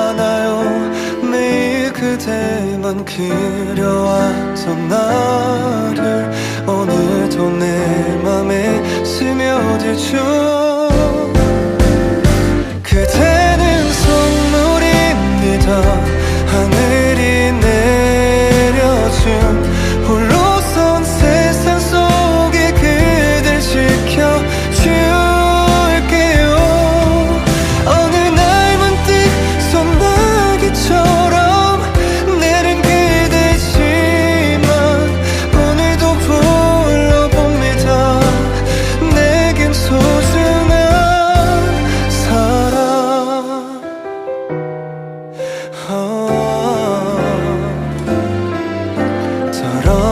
매일 그대만 그려왔던 나를 오늘도 내 맘에 스며들죠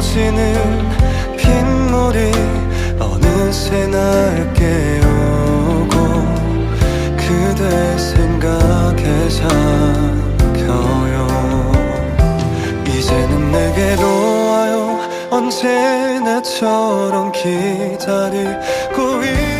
떨어지는 빗물이 어느새 날 깨우고 그대 생각에 잠겨요. 이제는 내게로 와요. 언제나처럼 기다리고 있